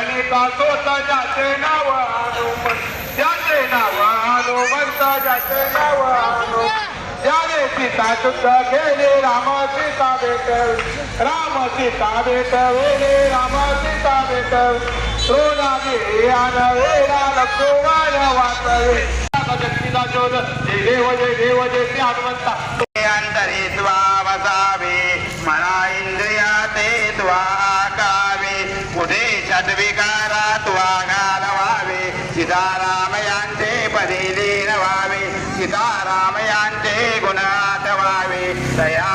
आणि सोत ज्याचे नाव हनुमंत नाव हनुमंत ज्याचे नाव हनुमंत ज्याने सीता सुद्धा केले राम सीता भेटल राम सीता भेटवेले राम सीता भेटल सोना वेळा लक्ष्मण वाचवे शक्तीचा शोध जे देव जे देव जे ते हनुमंता. अंतरी वसावे मना इंद्रिया ते कावे षड्विकारात घालवावे सीताराम यांचे पदी लीन व्हावे सीताराम यांचे गुणात व्हावे दया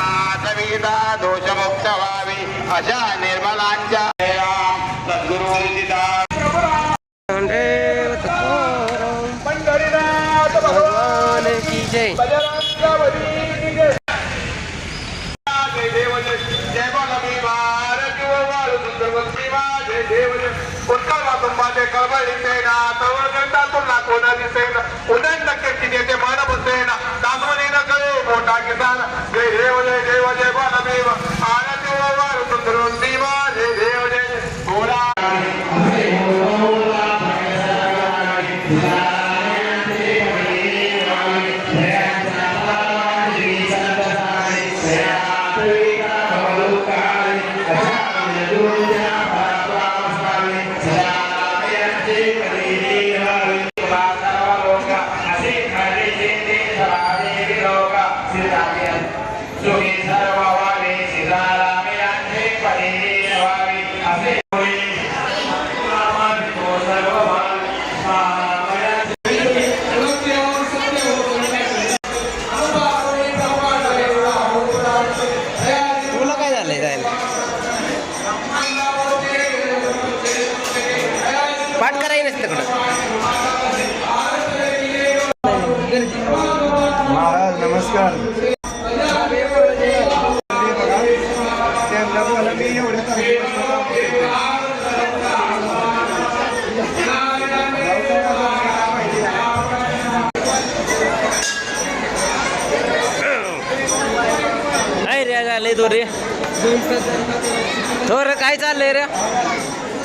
कविता दोषमुक्त व्हावे अशा निर्मलांच्या राम। सद्गुरु सीता पंढरीनाथ भगवान की. जय। जय उत्तर वातुंबाचे कळबळी सेना तव गंडा तुला कोणा दिसेना उदय नक्की देते मन बसेना दासवणी पाठ करायला नसतं तिकडं. महाराज नमस्कार. काय रे तो रे तो रे काय चाललंय रे?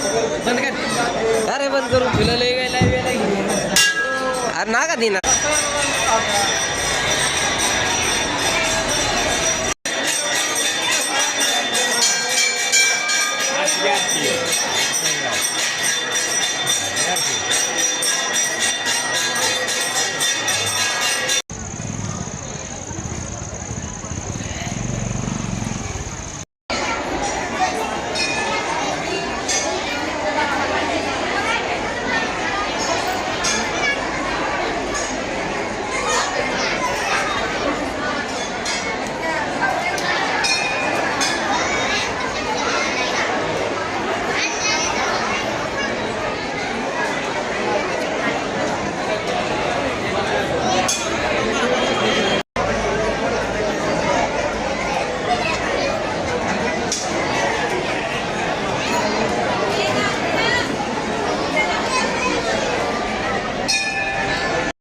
बंद कर. अरे बंद करून तुला लय गेला अरे ना का दिना